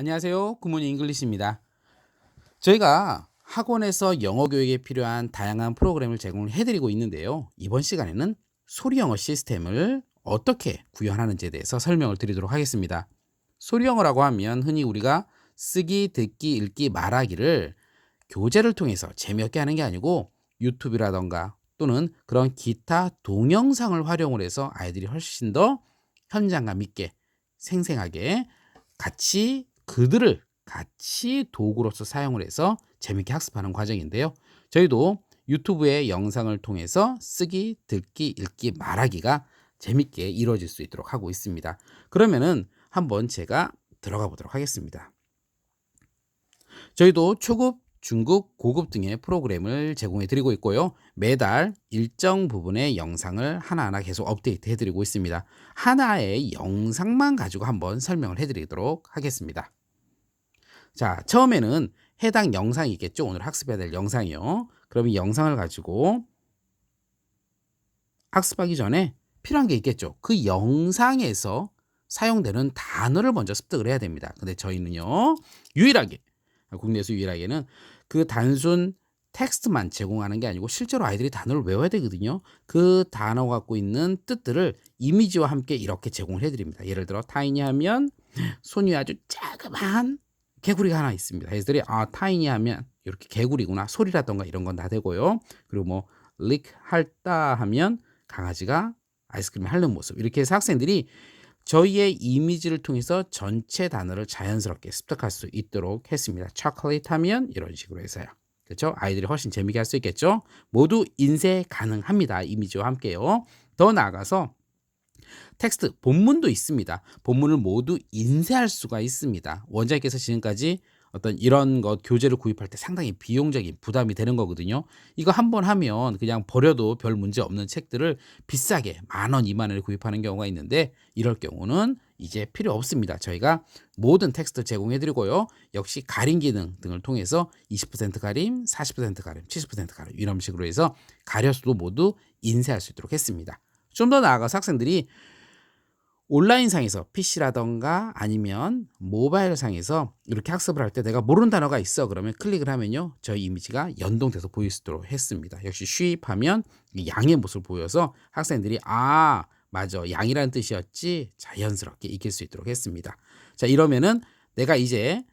안녕하세요. 굿모닝 잉글리시입니다. 저희가 학원에서 영어 교육에 필요한 다양한 프로그램을 제공을 해드리고 있는데요. 이번 시간에는 소리 영어 시스템을 어떻게 구현하는지에 대해서 설명을 드리도록 하겠습니다. 소리 영어라고 하면 흔히 우리가 쓰기, 듣기, 읽기, 말하기를 교재를 통해서 재미없게 하는 게 아니고 유튜브라던가 또는 그런 기타 동영상을 활용을 해서 아이들이 훨씬 더 현장감 있게 생생하게 같이 그들을 같이 도구로서 사용을 해서 재밌게 학습하는 과정인데요. 저희도 유튜브의 영상을 통해서 쓰기, 듣기, 읽기, 말하기가 재밌게 이루어질 수 있도록 하고 있습니다. 그러면은 한번 제가 들어가 보도록 하겠습니다. 저희도 초급, 중급, 고급 등의 프로그램을 제공해 드리고 있고요. 매달 일정 부분의 영상을 하나하나 계속 업데이트 해 드리고 있습니다. 하나의 영상만 가지고 한번 설명을 해 드리도록 하겠습니다. 자, 처음에는 해당 영상이 있겠죠. 오늘 학습해야 될 영상이요. 그럼 이 영상을 가지고 학습하기 전에 필요한 게 있겠죠. 그 영상에서 사용되는 단어를 먼저 습득을 해야 됩니다. 근데 저희는요, 유일하게, 국내에서 유일하게는 그 단순 텍스트만 제공하는 게 아니고 실제로 아이들이 단어를 외워야 되거든요. 그 단어 갖고 있는 뜻들을 이미지와 함께 이렇게 제공을 해드립니다. 예를 들어 타이니 하면 손이 아주 자그마한 개구리가 하나 있습니다. 애들이 아 타이니 하면 이렇게 개구리구나 소리라던가 이런 건 다 되고요. 그리고 뭐릭 할다 하면 강아지가 아이스크림 핥는 모습 이렇게 해서 학생들이 저희의 이미지를 통해서 전체 단어를 자연스럽게 습득할 수 있도록 했습니다. 초콜릿 하면 이런 식으로 해서요. 그렇죠? 아이들이 훨씬 재미있게 할 수 있겠죠? 모두 인쇄 가능합니다. 이미지와 함께요. 더 나아가서 텍스트 본문도 있습니다. 본문을 모두 인쇄할 수가 있습니다. 원장님께서 지금까지 어떤 이런 것 교재를 구입할 때 상당히 비용적인 부담이 되는 거거든요. 이거 한 번 하면 그냥 버려도 별 문제 없는 책들을 비싸게 만 원, 이만 원에 구입하는 경우가 있는데 이럴 경우는 이제 필요 없습니다. 저희가 모든 텍스트 제공해 드리고요. 역시 가림 기능 등을 통해서 20% 가림, 40% 가림, 70% 가림 이런 식으로 해서 가려서도 모두 인쇄할 수 있도록 했습니다. 좀 더 나아가서 학생들이 온라인상에서 PC라던가 아니면 모바일 상에서 이렇게 학습을 할 때 내가 모르는 단어가 있어. 그러면 클릭을 하면요. 저희 이미지가 연동돼서 보일 수 있도록 했습니다. 역시 쉬입하면 양의 모습을 보여서 학생들이 아 맞아. 양이라는 뜻이었지. 자연스럽게 익힐 수 있도록 했습니다. 자 이러면은 내가 이제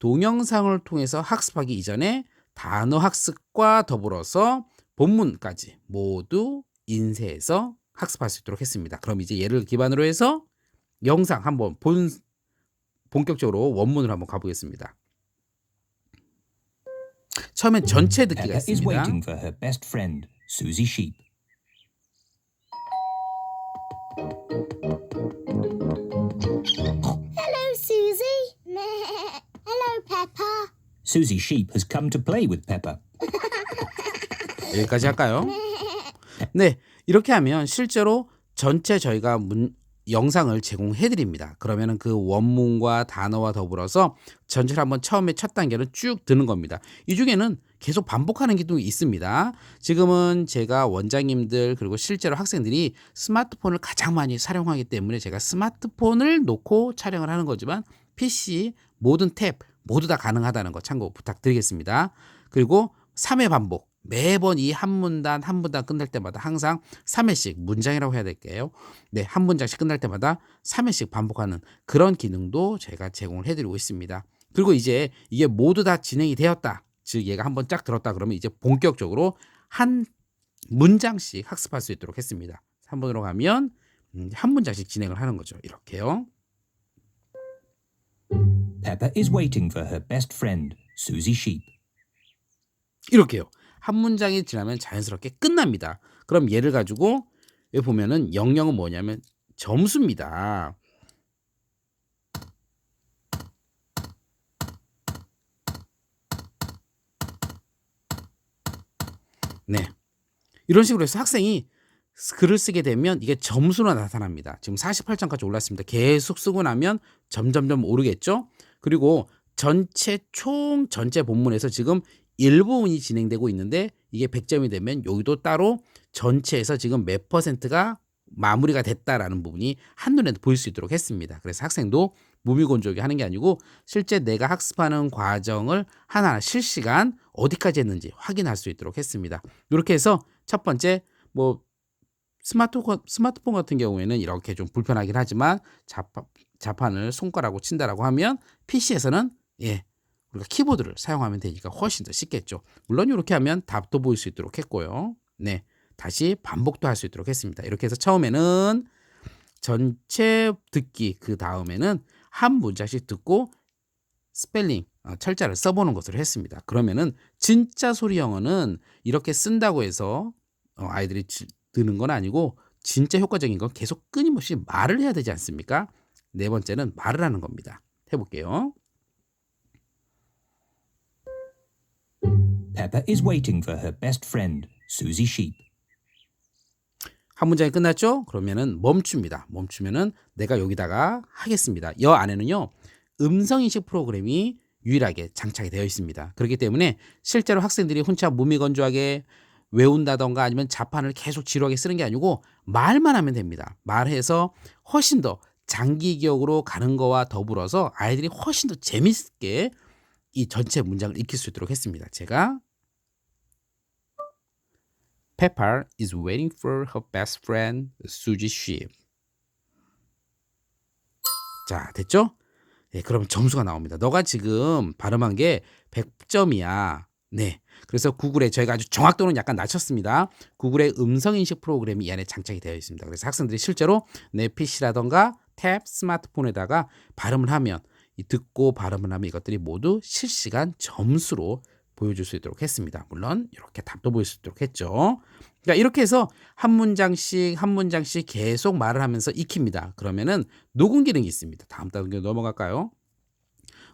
동영상을 통해서 학습하기 이전에 단어 학습과 더불어서 본문까지 모두 인쇄해서 학습할 수 있도록 했습니다. 그럼 이제 얘를 기반으로 해서 영상 한번 본 본격적으로 원문으로 한번 가보겠습니다. 처음엔 전체 듣기가 Peppa is 있습니다. waiting for her best friend, Susie Sheep. Hello, Susie. Hello, Peppa. Susie Sheep has come to play with Peppa. 여기까지 할까요? 네, 이렇게 하면 실제로 전체 저희가 문, 영상을 제공해 드립니다. 그러면은 그 원문과 단어와 더불어서 전체를 한번 처음에 첫 단계는 쭉 드는 겁니다. 이 중에는 계속 반복하는 기능이 있습니다. 지금은 제가 원장님들 그리고 실제로 학생들이 스마트폰을 가장 많이 사용하기 때문에 제가 스마트폰을 놓고 촬영을 하는 거지만 PC 모든 탭 모두 다 가능하다는 거 참고 부탁드리겠습니다. 그리고 3회 반복 매번 이 한 문단 한 문단 끝날 때마다 항상 3회씩 문장이라고 해야 될게요. 네, 한 문장씩 끝날 때마다 3회씩 반복하는 그런 기능도 제가 제공을 해드리고 있습니다. 그리고 이제 이게 모두 다 진행이 되었다. 즉 얘가 한번 쫙 들었다 그러면 이제 본격적으로 한 문장씩 학습할 수 있도록 했습니다. 3번으로 가면 음, 한 문장씩 진행을 하는 거죠. 이렇게요. Peppa is waiting for her best friend, Susie Sheep. 이렇게요. 한 문장이 지나면 자연스럽게 끝납니다. 그럼 얘를 가지고 여기 보면은 영영은 뭐냐면 점수입니다. 네. 이런 식으로 해서 학생이 글을 쓰게 되면 이게 점수로 나타납니다. 지금 48점까지 올랐습니다. 계속 쓰고 나면 점점점 오르겠죠? 그리고 전체 총 전체 본문에서 지금 일부분이 진행되고 있는데 이게 100점이 되면 여기도 따로 전체에서 지금 몇 퍼센트가 마무리가 됐다라는 부분이 한눈에 보일 수 있도록 했습니다. 그래서 학생도 무미건조하게 하는 게 아니고 실제 내가 학습하는 과정을 하나하나 실시간 어디까지 했는지 확인할 수 있도록 했습니다. 이렇게 해서 첫 번째 뭐 스마트 스마트폰 같은 경우에는 이렇게 좀 불편하긴 하지만 자판, 자판을 손가락으로 친다라고 하면 PC에서는 예 우리가 키보드를 사용하면 되니까 훨씬 더 쉽겠죠. 물론 이렇게 하면 답도 보일 수 있도록 했고요. 네, 다시 반복도 할 수 있도록 했습니다. 이렇게 해서 처음에는 전체 듣기 그 다음에는 한 문장씩 듣고 스펠링 어, 철자를 써보는 것으로 했습니다. 그러면은 진짜 소리 영어는 이렇게 쓴다고 해서 어, 아이들이 지- 드는 건 아니고 진짜 효과적인 건 계속 끊임없이 말을 해야 되지 않습니까? 네 번째는 말을 하는 겁니다. 해볼게요. Pepper is waiting for her best friend, Susie Sheep. 한 문장이 끝났죠? 그러면은 멈춥니다. 멈추면은 내가 여기다가 하겠습니다. 여 안에는요 음성 인식 프로그램이 유일하게 장착이 되어 있습니다. 그렇기 때문에 실제로 학생들이 혼자 무미건조하게 외운다던가 아니면 자판을 계속 지루하게 쓰는 게 아니고 말만 하면 됩니다. 말해서 훨씬 더 장기 기억으로 가는 거와 더불어서 아이들이 훨씬 더 재밌게 이 전체 문장을 익힐 수 있도록 했습니다. 제가 Pepper is waiting for her best friend Suzy Sheep. 자, 됐죠? 네, 그럼 점수가 나옵니다. 너가 지금 발음한 게 100점이야. 네. 그래서 구글에 저희가 아주 정확도는 약간 낮췄습니다. 구글의 음성 인식 프로그램이 이 안에 장착이 되어 있습니다. 그래서 학생들이 실제로 내 PC라던가 탭, 스마트폰에다가 발음을 하면 이 듣고 발음을 하면 이것들이 모두 실시간 점수로 보여줄 수 있도록 했습니다. 물론 이렇게 답도 보일 수 있도록 했죠. 그러니까 이렇게 해서 한 문장씩 한 문장씩 계속 말을 하면서 익힙니다. 그러면은 녹음 기능이 있습니다. 다음 단계 넘어갈까요?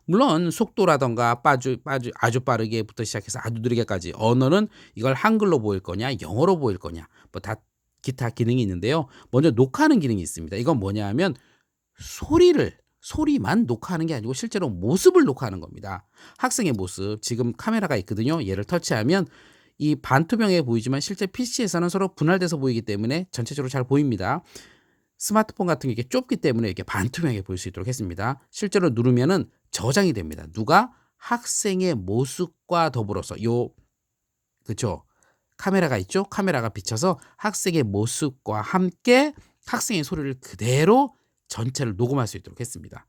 물론 속도라던가 빠주, 빠주, 아주 빠르게부터 시작해서 아주 느리게까지 언어는 이걸 한글로 보일 거냐 영어로 보일 거냐 뭐 다 기타 기능이 있는데요. 먼저 녹화하는 기능이 있습니다. 이건 뭐냐 하면 소리를 소리만 녹화하는 게 아니고 실제로 모습을 녹화하는 겁니다. 학생의 모습 지금 카메라가 있거든요. 얘를 터치하면 이 반투명해 보이지만 실제 PC에서는 서로 분할돼서 보이기 때문에 전체적으로 잘 보입니다. 스마트폰 같은 게 이렇게 좁기 때문에 이렇게 반투명해 보일 수 있도록 했습니다. 실제로 누르면은 저장이 됩니다. 누가 학생의 모습과 더불어서 요 그쵸 카메라가 있죠. 카메라가 비쳐서 학생의 모습과 함께 학생의 소리를 그대로 전체를 녹음할 수 있도록 했습니다.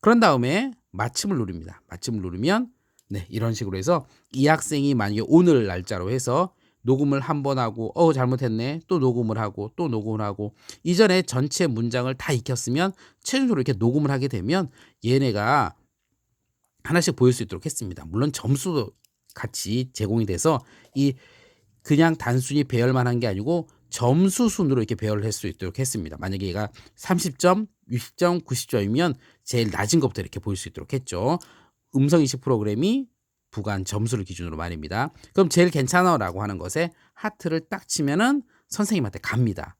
그런 다음에 마침을 누릅니다. 마침을 누르면 네, 이런 식으로 해서 이 학생이 만약에 오늘 날짜로 해서 녹음을 한 번 하고 어 잘못했네 또 녹음을 하고 또 녹음을 하고 이전에 전체 문장을 다 익혔으면 최종적으로 이렇게 녹음을 하게 되면 얘네가 하나씩 보일 수 있도록 했습니다. 물론 점수도 같이 제공이 돼서 이 그냥 단순히 배열만 한 게 아니고 점수 순으로 이렇게 배열을 할 수 있도록 했습니다. 만약에 얘가 30점, 60점, 90점이면 제일 낮은 것부터 이렇게 보일 수 있도록 했죠. 음성 인식 프로그램이 부간 점수를 기준으로 말입니다. 그럼 제일 괜찮아라고 하는 것에 하트를 딱 치면은 선생님한테 갑니다.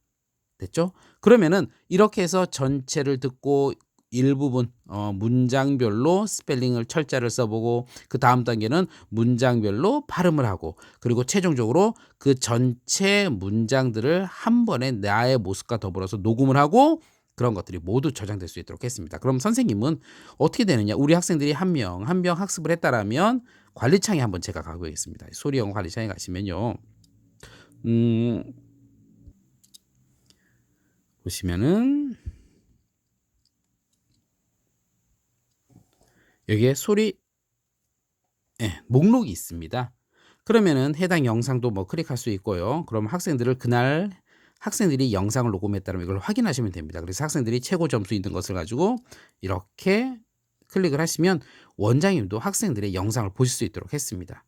됐죠? 그러면은 이렇게 해서 전체를 듣고 일부분 어, 문장별로 스펠링을 철자를 써보고 그 다음 단계는 문장별로 발음을 하고 그리고 최종적으로 그 전체 문장들을 한 번에 나의 모습과 더불어서 녹음을 하고 그런 것들이 모두 저장될 수 있도록 했습니다. 그럼 선생님은 어떻게 되느냐? 우리 학생들이 한 명 한 명 학습을 했다라면 관리창에 한번 제가 가보겠습니다. 소리 영어 관리창에 가시면요. 음, 보시면은 여기에 소리 예, 목록이 있습니다. 그러면은 해당 영상도 뭐 클릭할 수 있고요. 그럼 학생들을 그날 학생들이 영상을 녹음했다면 이걸 확인하시면 됩니다. 그래서 학생들이 최고 점수 있는 것을 가지고 이렇게 클릭을 하시면 원장님도 학생들의 영상을 보실 수 있도록 했습니다.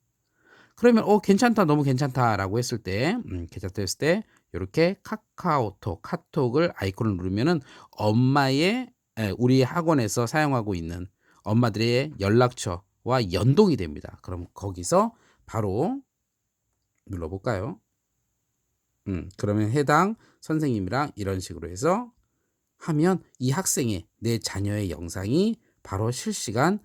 그러면 어 괜찮다 너무 괜찮다라고 했을 때 음, 괜찮다 했을 때 이렇게 카카오톡 카톡을 아이콘을 누르면은 엄마의 에, 우리 학원에서 사용하고 있는 엄마들의 연락처와 연동이 됩니다. 그럼 거기서 바로 눌러볼까요? 음, 그러면 해당 선생님이랑 이런 식으로 해서 하면 이 학생의 내 자녀의 영상이 바로 실시간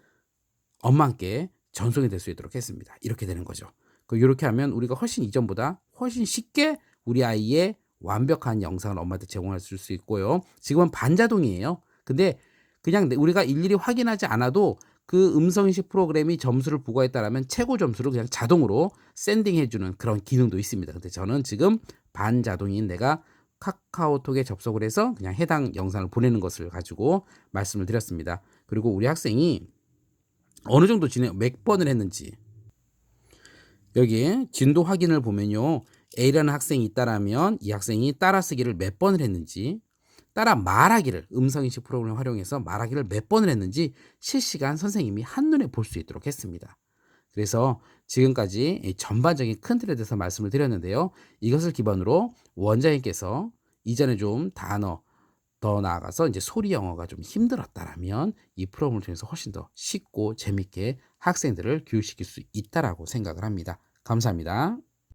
엄마께 전송이 될 수 있도록 했습니다. 이렇게 되는 거죠. 그 이렇게 하면 우리가 훨씬 이전보다 훨씬 쉽게 우리 아이의 완벽한 영상을 엄마한테 제공할 수 있고요. 지금은 반자동이에요. 근데 그냥 내- 우리가 일일이 확인하지 않아도 그 음성인식 프로그램이 점수를 부과했다라면 최고 점수를 그냥 자동으로 샌딩해주는 그런 기능도 있습니다. 근데 저는 지금 반자동인 내가 카카오톡에 접속을 해서 그냥 해당 영상을 보내는 것을 가지고 말씀을 드렸습니다. 그리고 우리 학생이 어느 정도 진행 몇 번을 했는지 여기 진도 확인을 보면요. A라는 학생이 있다라면 이 학생이 따라 쓰기를 몇 번을 했는지 따라 말하기를 음성인식 프로그램을 활용해서 말하기를 몇 번을 했는지 실시간 선생님이 한눈에 볼 수 있도록 했습니다. 그래서 지금까지 이 전반적인 큰 틀에 대해서 말씀을 드렸는데요. 이것을 기반으로 원장님께서 이전에 좀 단어 더 나아가서 이제 소리 영어가 좀 힘들었다라면 이 프로그램을 통해서 훨씬 더 쉽고 재밌게 학생들을 교육시킬 수 있다라고 생각을 합니다. 감사합니다.